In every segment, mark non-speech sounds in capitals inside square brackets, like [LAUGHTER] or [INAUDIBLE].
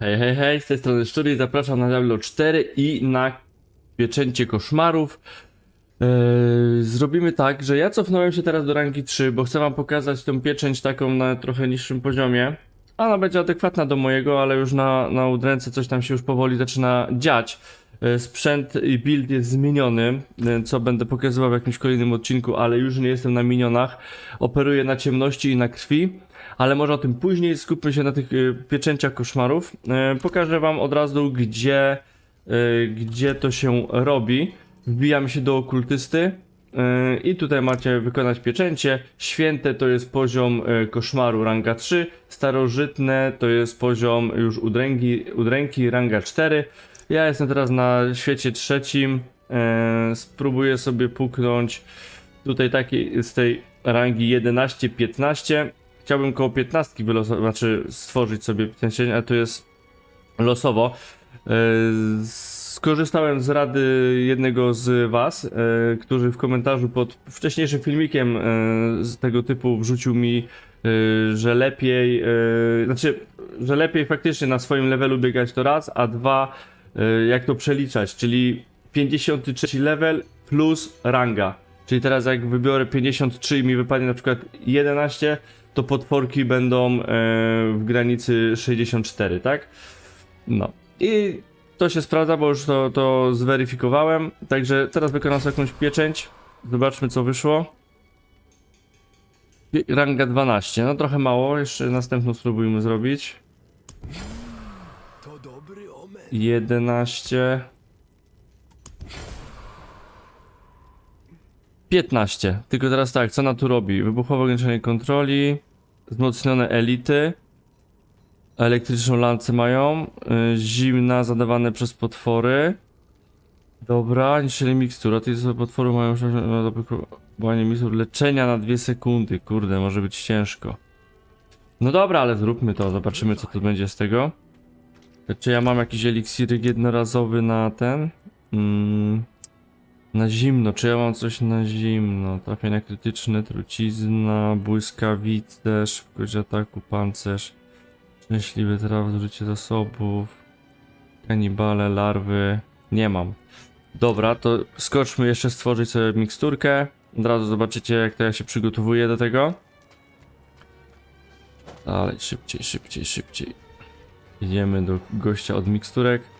Hej, hej, hej, z tej strony Szczury zapraszam na Diablo 4 i na pieczęcie koszmarów. Eee, zrobimy tak, że ja cofnąłem się teraz do rangi 3, bo chcę wam pokazać tą pieczęć taką na trochę niższym poziomie. Ona będzie adekwatna do mojego, ale już na, na udręce coś tam się już powoli zaczyna dziać. E, Sprzęt i build jest zmieniony, e, co będę pokazywał w jakimś kolejnym odcinku, ale już nie jestem na minionach. Operuję na ciemności i na krwi, ale może o tym później. Skupmy się na tych e, pieczęciach koszmarów. E, Pokażę wam od razu, gdzie, e, gdzie to się robi. Wbijamy się do okultysty. e, I tutaj macie wykonać pieczęcie. Święte to jest poziom e, koszmaru ranga 3. Starożytne to jest poziom już udręki, udręki ranga 4. Ja jestem teraz na świecie trzecim. Spróbuję sobie puknąć tutaj takiej z tej rangi 11-15. Chciałbym koło 15 wylosować, znaczy stworzyć sobie pieczęcie, a to jest losowo. E, Skorzystałem z rady jednego z Was, e, który w komentarzu pod wcześniejszym filmikiem e, z tego typu wrzucił mi, że lepiej, znaczy, że lepiej faktycznie na swoim levelu biegać to raz, a dwa, jak to przeliczać, czyli 53 level plus ranga. Czyli teraz jak wybiorę 53 i mi wypadnie na przykład 11, to potworki będą e, w granicy 64, tak? No. I to się sprawdza, bo już to, to zweryfikowałem. Także teraz wykonam sobie jakąś pieczęć. Zobaczmy co wyszło. Ranga 12. No trochę mało, jeszcze następną spróbujmy zrobić. To dobry omen. 11. 15. Tylko teraz tak, co ona tu robi? Wybuchowe ograniczenie kontroli, wzmocnione elity, elektryczną lancę mają, y, zimna zadawane przez potwory. Dobra, niszczenie mikstura. Te potwory mają zablokowanie mikstur leczenia na 2 sekundy. Kurde, może być ciężko. No dobra, ale zróbmy to, zobaczymy co tu będzie z tego. Czy ja mam jakiś eliksiryk jednorazowy na ten? Mm, na zimno, czy ja mam coś na zimno? Trafienie krytyczne, trucizna, błyskawice, szybkość ataku, pancerz, szczęśliwy traf, zużycie zasobów, kanibale, larwy. Nie mam. Dobra, to skoczmy jeszcze stworzyć sobie miksturkę. Od razu zobaczycie jak to ja się przygotowuję do tego. Dalej, szybciej, szybciej, szybciej. Idziemy do gościa od miksturek.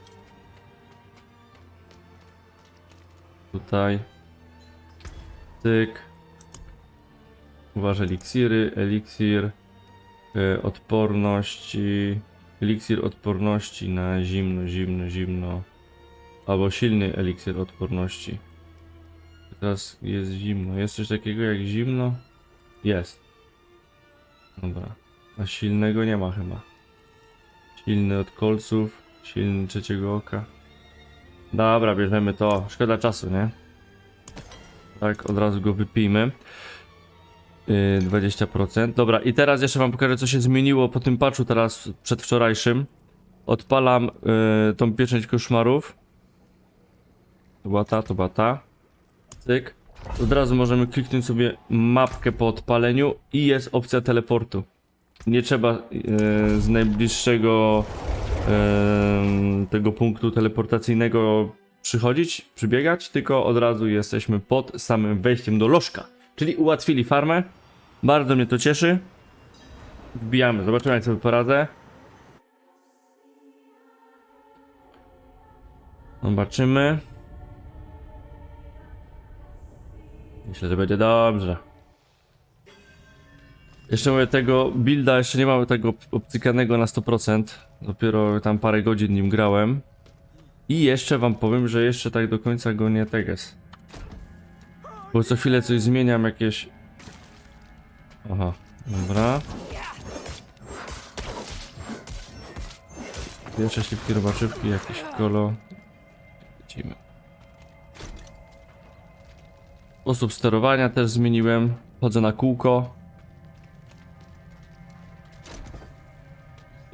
Tutaj. Tyk. Uważaj eliksiry, eliksir y, odporności. Eliksir odporności na zimno, zimno, zimno. Albo silny eliksir odporności. Teraz jest zimno. Jest coś takiego jak zimno? Jest. Dobra. A silnego nie ma chyba. Silny od kolców, silny trzeciego oka. Dobra, bierzemy to. Szkoda czasu, nie? Tak, od razu go wypijmy. Yy, 20%. Dobra, i teraz jeszcze wam pokażę, co się zmieniło po tym patchu teraz przedwczorajszym. Odpalam yy, tą pieczęć koszmarów. To była ta, to była ta. Cyk. Od razu możemy kliknąć sobie mapkę po odpaleniu i jest opcja teleportu. Nie trzeba e, z najbliższego tego punktu teleportacyjnego przychodzić, przybiegać, tylko od razu jesteśmy pod samym wejściem do lożka. Czyli ułatwili farmę. Bardzo mnie to cieszy. Wbijamy, zobaczymy jak sobie poradzę. Zobaczymy. Myślę, że będzie dobrze. Jeszcze mówię, tego builda jeszcze nie mamy tego obcykanego na 100%. Dopiero tam parę godzin nim grałem. I jeszcze wam powiem, że jeszcze tak do końca go nie teges. Bo co chwilę coś zmieniam jakieś... Aha, dobra. Pierwsze śliwki robaczywki, jakieś kolo. Lecimy. Sposób sterowania też zmieniłem. Chodzę na kółko.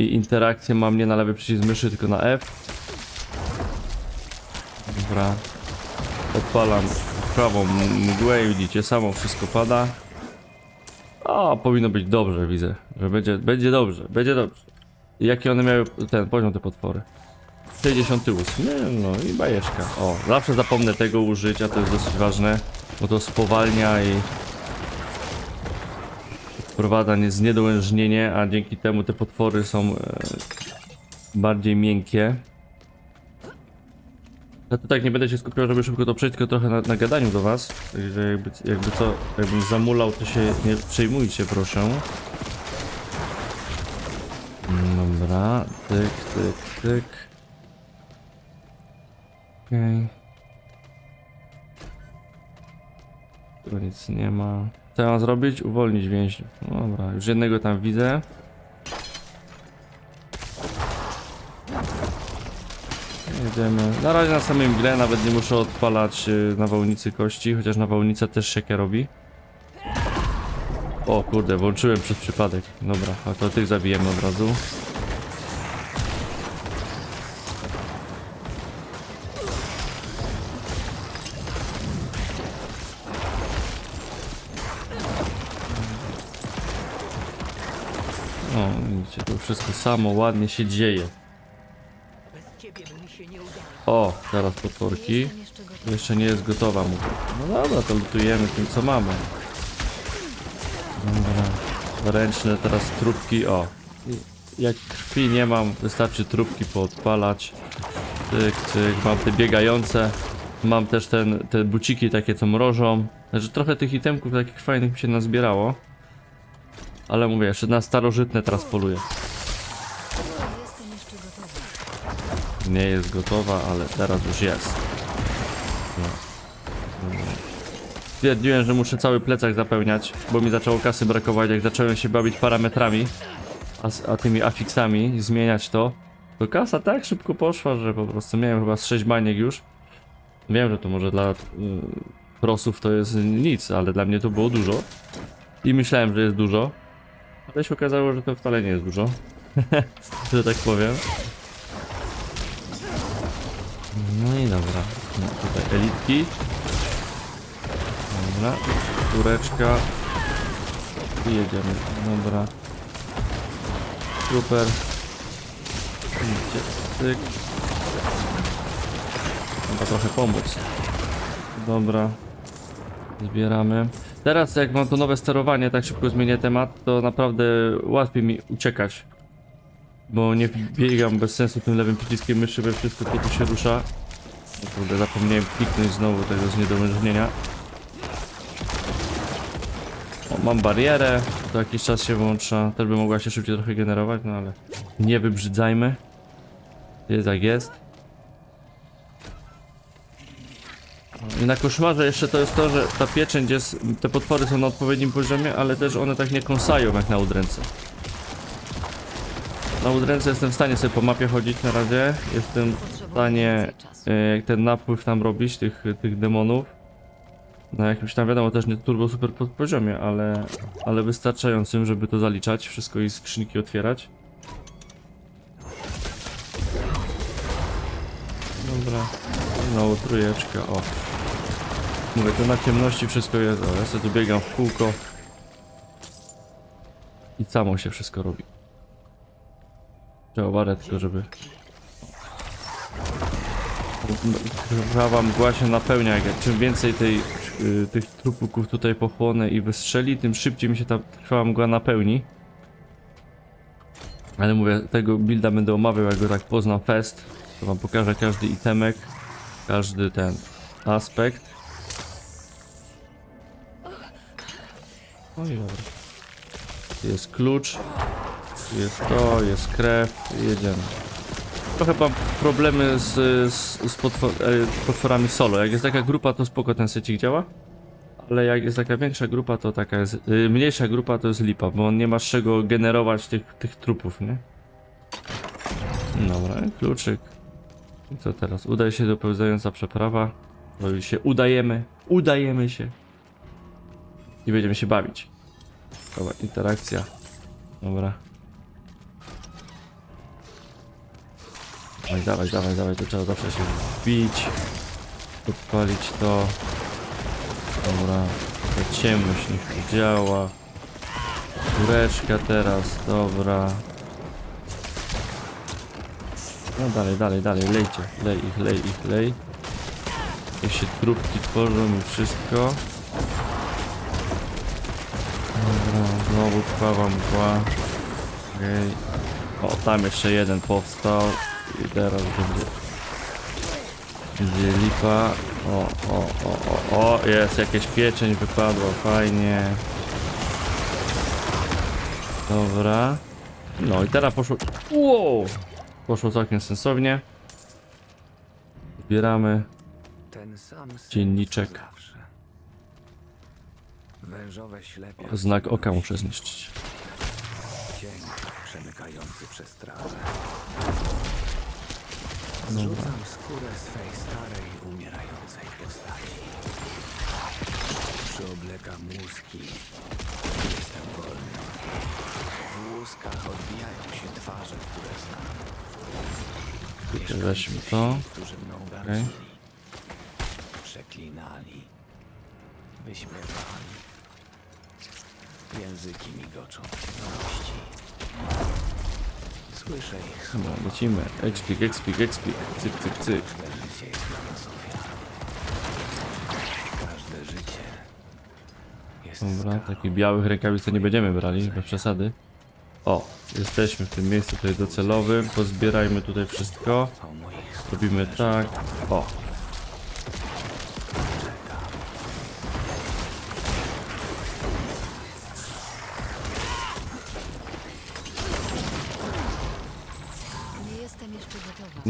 I interakcję mam nie na lewy przycisk myszy, tylko na F. Dobra. Odpalam prawą mgłę i widzicie, samo wszystko pada. O, powinno być dobrze, widzę, że będzie, będzie dobrze, będzie dobrze. jaki one miały ten poziom te potwory. 68, no i bajeczka. O, zawsze zapomnę tego użyć, a to jest dosyć ważne, bo to spowalnia i wprowadza nie- zniedołężnienie, a dzięki temu te potwory są e, bardziej miękkie. Ja tak nie będę się skupiał, żeby szybko to przejść, tylko trochę na, na gadaniu do was. Także jakby, jakby co, jakbym zamulał, to się nie przejmujcie, proszę. Dobra, tyk, tyk, tyk. Okej. Tu nic nie ma. Co mam zrobić? Uwolnić więźniów. No Dobra, już jednego tam widzę. Jedziemy. Na razie na samym grę nawet nie muszę odpalać y, nawałnicy kości, chociaż nawałnica też siekę robi. O kurde, włączyłem przez przypadek. Dobra, a to tych zabijemy od razu. Samo ładnie się dzieje. O, teraz potworki. Jeszcze nie jest gotowa mu. No dobra, to lutujemy tym co mamy. Dobra. Ręczne teraz trupki, o. Jak krwi nie mam, wystarczy trupki poodpalać. Cyk, mam te biegające. Mam też ten, te buciki takie co mrożą. Znaczy trochę tych itemków takich fajnych mi się nazbierało. Ale mówię, jeszcze na starożytne teraz poluję. Jestem jeszcze gotowa. Nie jest gotowa, ale teraz już jest. No. Stwierdziłem, że muszę cały plecak zapełniać, bo mi zaczęło kasy brakować, jak zacząłem się bawić parametrami, a, a tymi afiksami, zmieniać to, to kasa tak szybko poszła, że po prostu miałem chyba z 6 baniek już. Wiem, że to może dla y, prosów to jest nic, ale dla mnie to było dużo. I myślałem, że jest dużo, ale się okazało, że to wcale nie jest dużo, [LAUGHS] że tak powiem. No i dobra. No, tutaj elitki. Dobra. Tureczka. I jedziemy. Dobra. Super. Cyk. Trzeba trochę pomóc. Dobra. Zbieramy. Teraz jak mam to nowe sterowanie, tak szybko zmienię temat, to naprawdę łatwiej mi uciekać. Bo nie biegam bez sensu tym lewym przyciskiem myszy we wszystko, tu się rusza. O kurde, zapomniałem kliknąć znowu tego zniedołężnienia. O, mam barierę, to jakiś czas się włącza. Też by mogła się szybciej trochę generować, no ale nie wybrzydzajmy. Jest jak jest. I na koszmarze jeszcze to jest to, że ta pieczęć jest, te potwory są na odpowiednim poziomie, ale też one tak nie kąsają jak na udręce. Na udręce jestem w stanie sobie po mapie chodzić na razie. Jestem w stanie e, jak ten napływ tam robić, tych, tych demonów. Na jakimś tam wiadomo też nie turbo super pod poziomie, ale, ale wystarczającym, żeby to zaliczać, wszystko i skrzynki otwierać. Dobra, znowu trójeczka, o. Mówię, to na ciemności wszystko jest, o, ja sobie tu biegam w kółko. I samo się wszystko robi. Trzeba uważać tylko, żeby... Prawa mgła się napełnia, jak czym więcej tej, y, tych trupuków tutaj pochłonę i wystrzeli, tym szybciej mi się ta trwała mgła napełni. Ale mówię, tego builda będę omawiał, jak go tak poznam fest. To wam pokażę każdy itemek, każdy ten aspekt. I dobra. Jest klucz, jest to, jest krew, jedziemy. Trochę mam problemy z, z, z potwor, e, potworami solo. Jak jest taka grupa, to spoko ten secik działa. Ale jak jest taka większa grupa, to taka jest. Y, mniejsza grupa to jest lipa, bo on nie ma z czego generować tych, tych trupów, nie? Dobra, kluczyk. I co teraz? Udaje się dopełzająca przeprawa. No i się udajemy. Udajemy się. I będziemy się bawić. Dobra, interakcja. Dobra. Dawaj, dawaj, dawaj, dawaj, to trzeba zawsze się wbić. Podpalić to. Dobra. Ta ciemność niech tu działa. Kureczka teraz, dobra. No dalej, dalej, dalej, lejcie. Lej ich, lej ich, lej. Niech się trupki tworzą i wszystko. Dobra, znowu krwawa mgła. Okej. O, tam jeszcze jeden powstał. I teraz będzie... Będzie lipa. O, o, o, o, o, jest jakieś pieczeń wypadło, fajnie. Dobra. No i teraz poszło... Wow! Poszło całkiem sensownie. Zbieramy. Ten sam sen Dzienniczek. ślepia. Znak oka muszę zniszczyć. Cień przemykający przez trawę. Zrzucam skórę swej starej, umierającej postaci. Przyoblekam łuski. Jestem wolny. W łuskach odbijają się twarze, które znam. Mieszkańcy weźmy wsi, to. którzy mną gardzili. Przeklinali. Wyśmiewali. Języki migoczą w miłości. Słyszę ich. Dobra, lecimy. Expik, expik, expik. Cyk, cyk, cyk. Każde życie jest dla nas ofiarą. Każde życie jest Dobra, takich białych rękawic to nie będziemy brali, bez przesady. O, jesteśmy w tym miejscu tutaj docelowym. Pozbierajmy tutaj wszystko. Moich Robimy tak. O,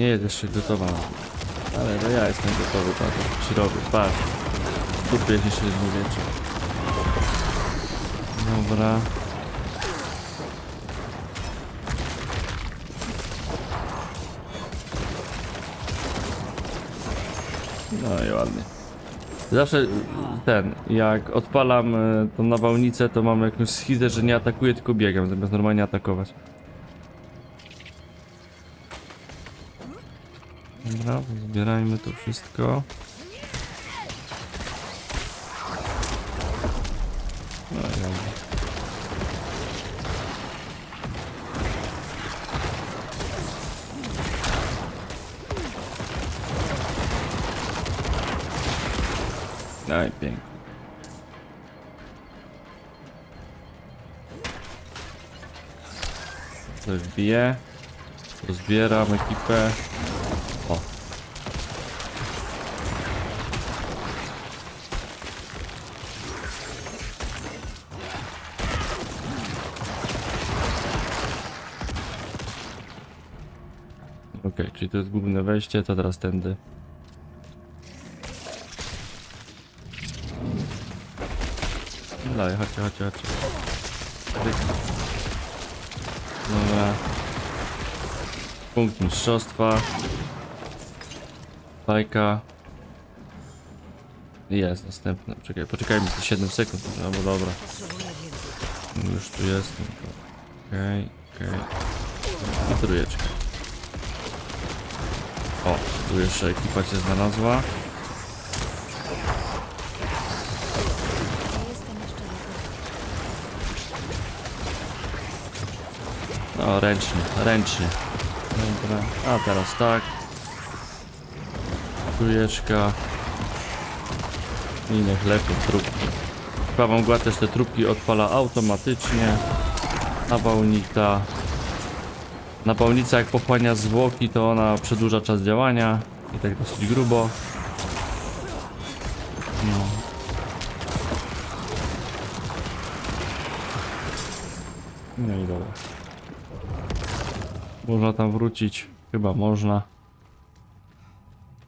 nie jest jeszcze gotowa. Ale to ja jestem gotowy, tak. Ci robię, patrz. Kupię się średniowiecze. Dobra. No i ładnie. Zawsze ten, jak odpalam y, tą nawałnicę, to mam jakąś schizę, że nie atakuję, tylko biegam, zamiast normalnie atakować. Dobra, zbierajmy to wszystko. No i dobra. Daj, pięknie. Wbije. Rozbieram ekipę. Wejście, to teraz tędy. Dalej, chodźcie, chodźcie, chodźcie. Dobra. Punkt mistrzostwa. Fajka. Jest następny. Czekaj, poczekajmy te 7 sekund, albo dobra. Potrzebuję więcej. Już tu jestem. Okej, okej. I trójeczka. O, tu jeszcze ekipa się znalazła. No, ręcznie, ręcznie. Dobra, a teraz tak. Trójeczka. I niech lepiej trupki. Prawa mgła też te trupki odpala automatycznie. Nawałnica. Napałnica jak pochłania zwłoki, to ona przedłuża czas działania. I tak dosyć grubo. No. No i dobra. Można tam wrócić? Chyba można.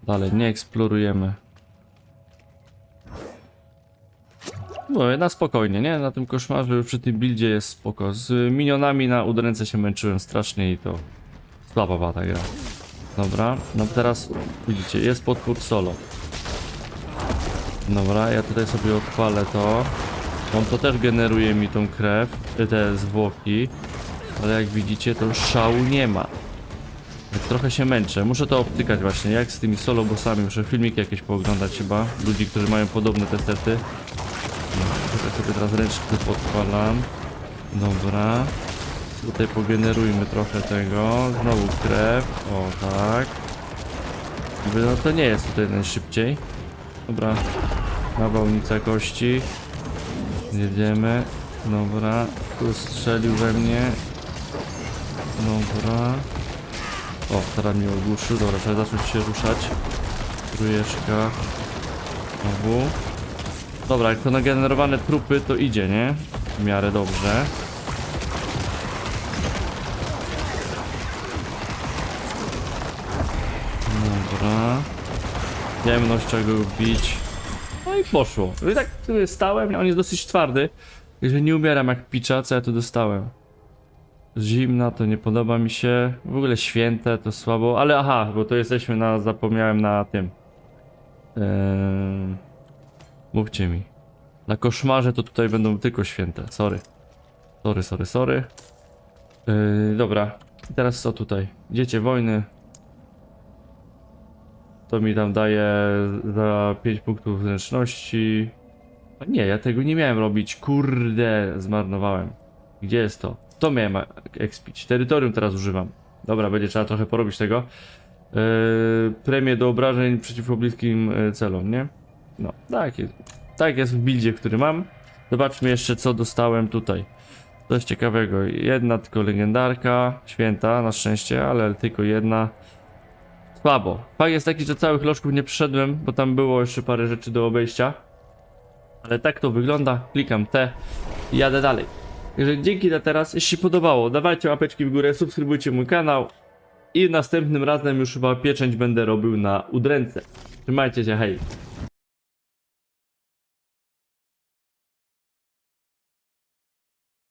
Dalej nie eksplorujemy. No, na spokojnie, nie? Na tym koszmarze przy tym buildzie jest spoko. Z minionami na udręce się męczyłem strasznie i to słaba ta gra. Dobra, no teraz widzicie, jest potwór solo. Dobra, ja tutaj sobie odpalę to. On to też generuje mi tą krew, y, te zwłoki. Ale jak widzicie, to szału nie ma. Trochę się męczę. Muszę to obtykać właśnie, jak z tymi solo bossami. Muszę filmiki jakieś pooglądać chyba. Ludzi, którzy mają podobne te sety. Tutaj sobie teraz ręcznie to podpalam. Dobra. Tutaj pogenerujmy trochę tego. Znowu krew. O tak. Jakby, No to nie jest tutaj najszybciej. Dobra. Nawałnica kości. Jedziemy. Dobra. Tu strzelił we mnie. Dobra. O, teraz mnie ogłuszył. Dobra, trzeba zacząć się ruszać. Trójeczka. Znowu. Dobra, jak to nagenerowane trupy, to idzie, nie? W miarę dobrze. Dobra. Ciemność trzeba go bić. No i poszło. I tak stałem, on jest dosyć twardy. Także nie umieram jak picza, co ja tu dostałem. Zimna to nie podoba mi się. W ogóle święte to słabo, ale aha, bo to jesteśmy na, zapomniałem na tym. Eee, mówcie mi. Na koszmarze to tutaj będą tylko święte, sorry. Sorry, sorry, sorry. Eee, dobra, teraz co tutaj? Dziecię wojny. To mi tam daje za 5 punktów zręczności. A nie, ja tego nie miałem robić. Kurde, zmarnowałem. Gdzie jest to? To miałem e- expić. Terytorium teraz używam. Dobra, będzie trzeba trochę porobić tego. Yy, premię do obrażeń przeciwko bliskim yy, celom, nie? No, tak jest. Tak jest w buildzie, który mam. Zobaczmy jeszcze, co dostałem tutaj. Coś ciekawego. Jedna tylko legendarka, święta na szczęście, ale tylko jedna. Słabo. Fakt jest taki, że całych lożków nie przyszedłem, bo tam było jeszcze parę rzeczy do obejścia. Ale tak to wygląda. Klikam T i jadę dalej. Także dzięki za teraz. Jeśli podobało, dawajcie łapeczki w górę, subskrybujcie mój kanał. I następnym razem już chyba pieczęć będę robił na udręce. Trzymajcie się, hej.